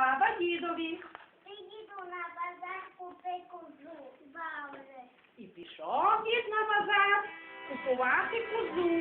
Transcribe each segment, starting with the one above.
баба дідові. Приїду на базар купи козу. Добре. І пішов дід на базар купувати козу.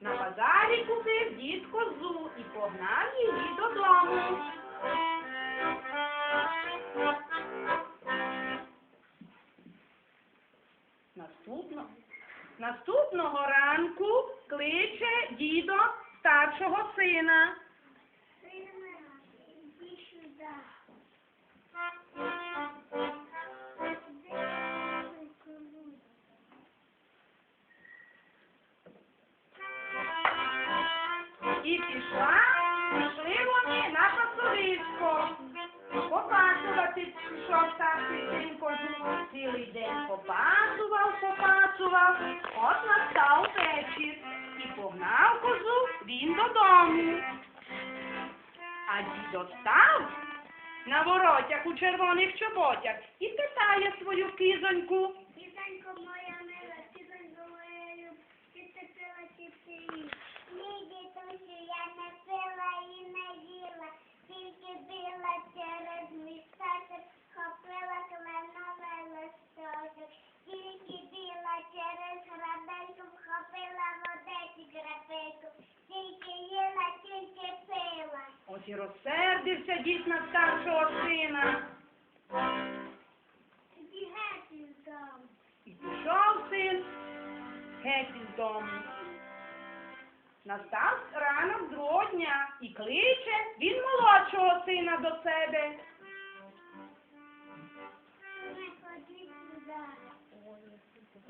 На базарі купив дід козу і погнав її додому. Наступно, наступного ранку кличе дідо старшого сина. І пішла, пішли вони на пасовисько. Попасувати пішов старший син козу. Цілий день попасував, попасував. От настав вечір. І погнав козу він додому. А дідо став на воротях у червоних чоботях і питає свою кизоньку. Кизонько моя Ось і розсердився дід на старшого сина. Іди геть із дому. І пішов син геть із дому. Настав ранок другого дня і кличе він молодшого сина до себе.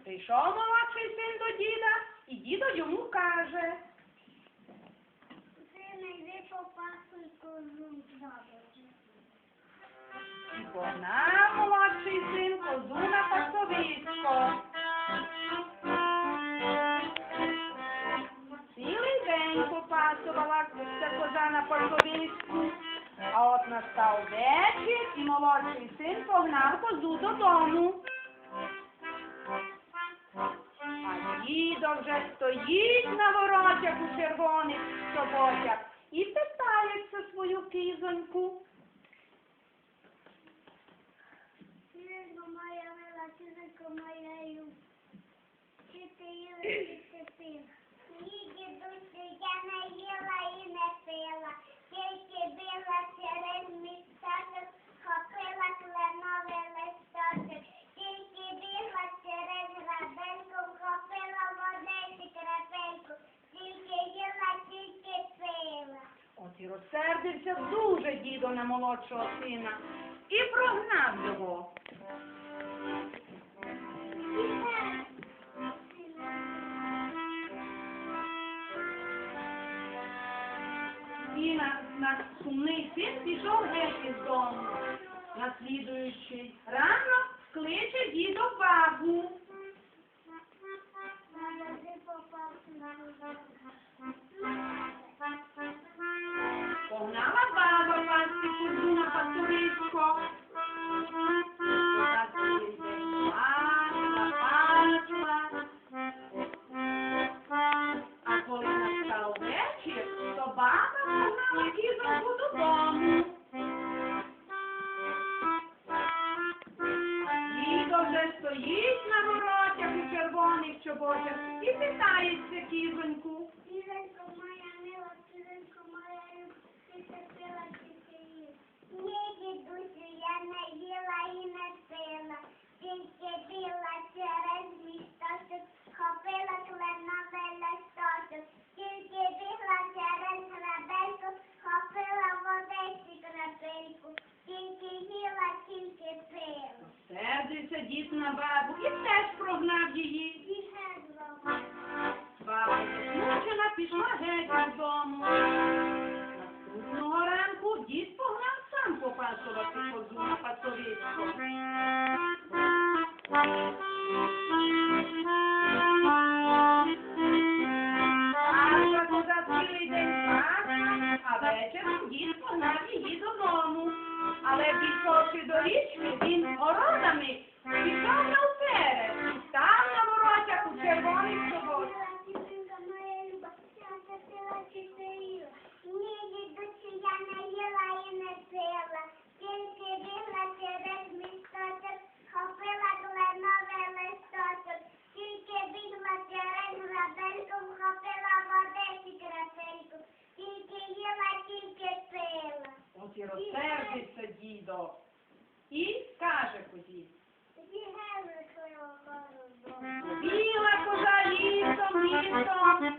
Прийшов молодший син до діда, і дідо йому каже. Сина, йди. Добре. І погнав молодший син козу на пасовисько. Цілий день попасувала ця коза на пасовиську. А от настав вечір, і молодший син погнав козу додому. А дідо вже стоїть на воротях у червоних чоботях і питається свою кизоньку. Синко моя мила, синко моя. Чи ти їла, чи ти пила? Ні, дідусю, я не їла і не пила. Тільки била через місточок, хопила кленовий листочок. Тільки бігла через грабельку, вхопила водеці крапельку. Тільки їла, тільки пила. От і розсердився дуже дідо на молодшого сина і прогнав його. І на, на сумний син пішов геть із дому. Наслідуючий ранок кличе дідо бабу. Попався на Погнала баба пасти козу на пасовисько. А коли настав вечір, то баба кізоньку додому. Дідо вже стоїть на воротях у червоних чоботях і питається кізоньку. Ти їв? Ні, дідусю, я не їла і не пила, тільки біла через місточок, хопила кленовий листочок, тільки бігла через грабельку, хопила водиці крапельку, тільки їла, тільки пила. Сердиться дід на бабу і теж прогнав її. Розсердиться дідо і каже, кузі. Біла коза лісом, лісом.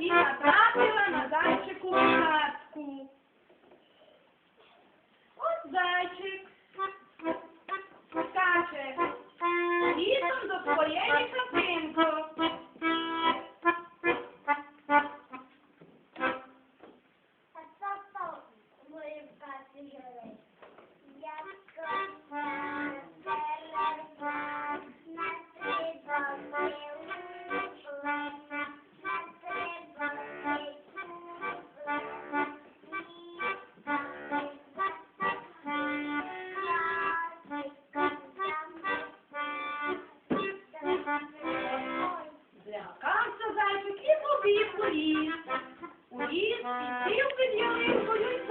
І натрапила на зайчику. От зайчик скаче лісом до своєї хатинки. Злякався зайчик і побіг у ліс. У ліс і сів під ялинкою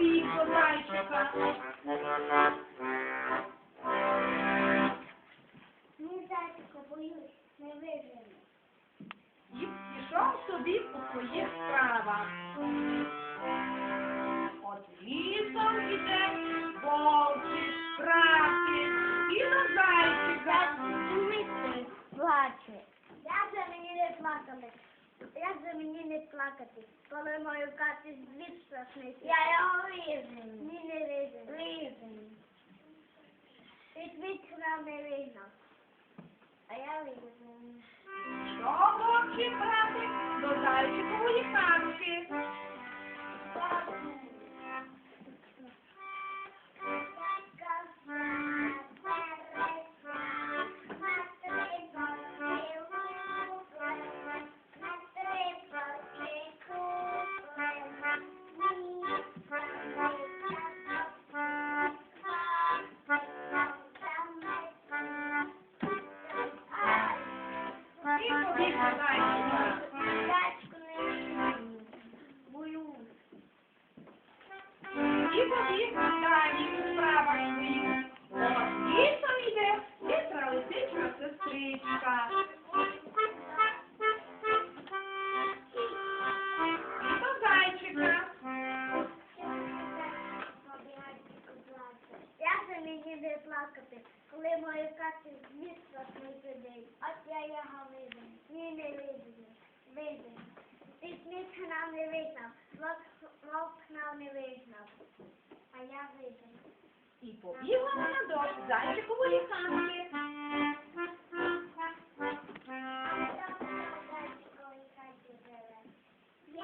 до зайчика. Ні, зайчику, боюсь, не вижену. І пішов собі у своїх справах. От лісом іде вовчик, красик і до зайчика. плаче. Як же мені не плакати? Як же мені не плакати, коли мою кати звід страшний? Я його різний. Ні, не різний. Різний. Від нам не видно. А я різний. Що вовчик, брати, до зайчикової хатки. І побіг плакати, коли мої кати звір страшний сидить? От я його видно. Ні, не видно. Видно. Ти сміх нам не визнав, вовк нам не визнав. А я видно. І побігла вона до зайчикової хатки. І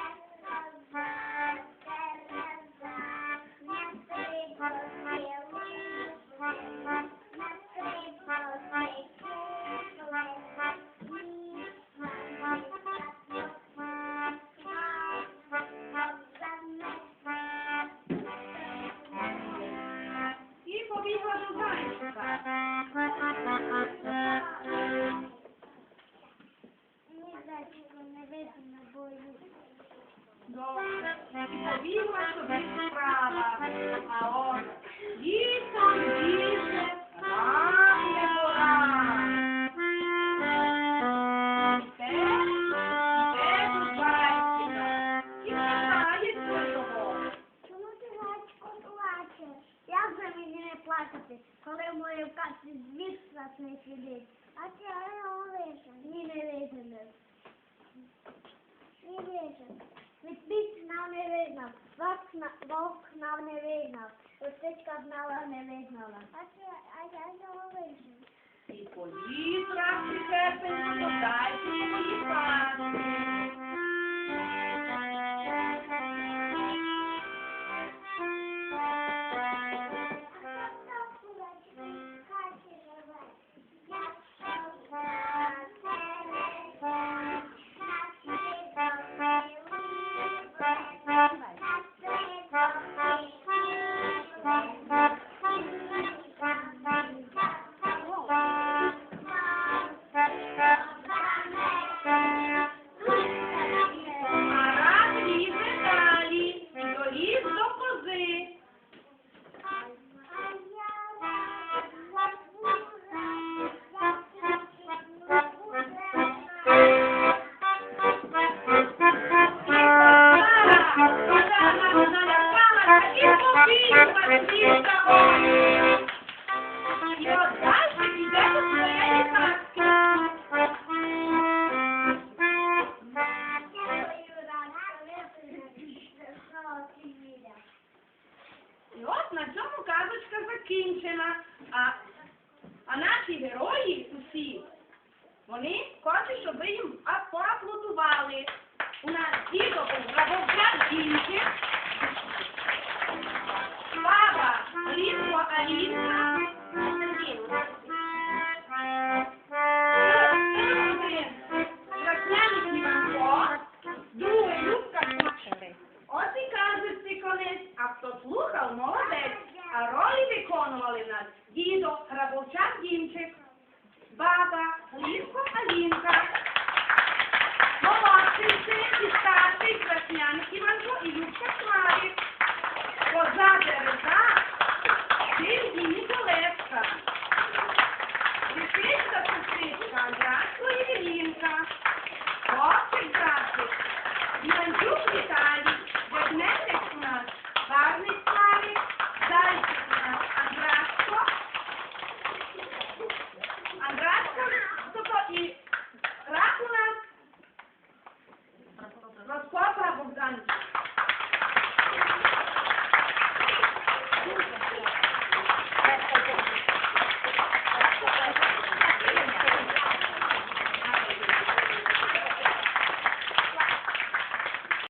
Печко не видно бою. Добре, повіла собі справа, а он лісом більше, там є пора. Те, те тут батька, і питає твого. Чому ти батько плачеш? Як за мені не плакати, коли моє в касі звідси не сидить? А ти, але Олеся, ні не видно не видно. Ведмідь нам не видно, вовк нам не видно, лисичка нам не видно. А я його вижу. І поїдка, і тепер подальше поїхати.